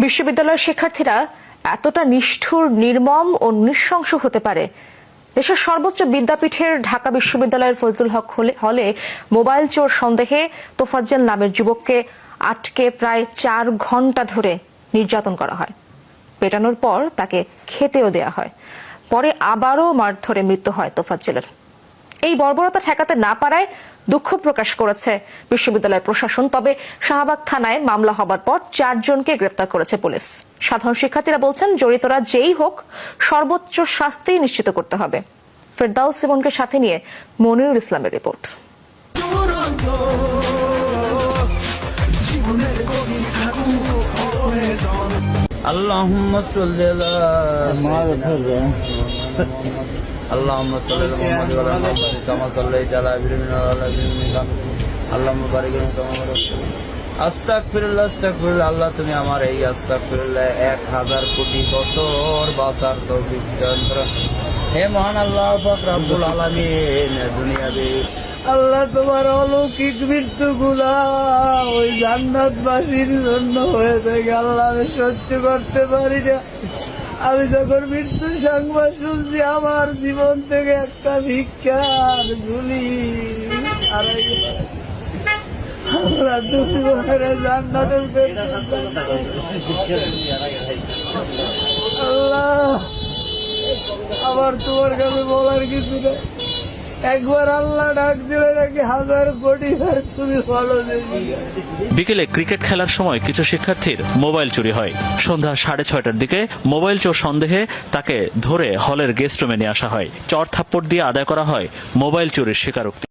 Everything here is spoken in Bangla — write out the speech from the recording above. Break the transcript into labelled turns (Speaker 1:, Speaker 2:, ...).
Speaker 1: বিশ্ববিদ্যালয়ের শিক্ষার্থীরা এতটা নিষ্ঠুর, নির্মম ও নৃশংস হতে পারে। দেশের সর্বোচ্চ বিদ্যাপীঠের ঢাকা বিশ্ববিদ্যালয়ের ফজলুল হক হলে- মোবাইল চোর সন্দেহে তোফাজ্জেল নামের যুবককে আটকে প্রায় চার ঘণ্টা ধরে নির্যাতন করা হয়। পেটানোর পর তাকে খেতেও দেয়া হয়। পরে আবারও মারধরে মৃত্যু হয় তোফাজ্জেলের। এই বর্বরতা ঠেকাতে না পারায় দুঃখ প্রকাশ করেছে বিশ্ববিদ্যালয় প্রশাসন। তবে শাহবাগ থানায় মামলা হবার পর চারজনকে গ্রেপ্তার করেছে পুলিশ। সাধারণ শিক্ষার্থীরা বলছেন, জড়িতরা যেই হোক, সর্বোচ্চ শাস্তি নিশ্চিত করতে হবে। ফেরদাউস সিমনকে সাথে নিয়ে মনিরুল ইসলামের রিপোর্ট।
Speaker 2: আল্লাহ اللهم صل على محمد وعلى ال محمد كما صليت على ابراهيم وعلى ال ابراهيم اللهم بارك لنا كما باركت আস্তাগফিরুল্লাহ আস্তাগফিরুল্লাহ আল্লাহ তুমি আমার এই আস্তাগফিরুল্লাহ এক হাজার কোটি বছর বাঁচার তৌফিক দান করো হে মহান আল্লাহ পাক রব্বুল আলামিন দুনিয়াবি আল্লাহ তোমার অলৌকিক মৃত্যু গুলা ওই জান্নাতবাসীর জন্য হয়ে থাকে আল্লাহ আমি সহ্য করতে পারি না আমি যখন মৃত্যুর সংবাদ শুনছি, আমার জীবন থেকে একটা ভিক্ষার ঝুলি আর আল্লাহ আবার তোমার কাছে বলার কিছু নেই। একবার হাজার কোটি
Speaker 3: বিকেলে ক্রিকেট খেলার সময় কিছু শিক্ষার্থীর মোবাইল চুরি হয়। সন্ধ্যা সাড়ে ছয়টার দিকে মোবাইল চোর সন্দেহে তাকে ধরে হলের গেস্ট রুমে নিয়ে আসা হয়। চর থাপ্পড় দিয়ে আদায় করা হয় মোবাইল চুরির স্বীকারোক্তি।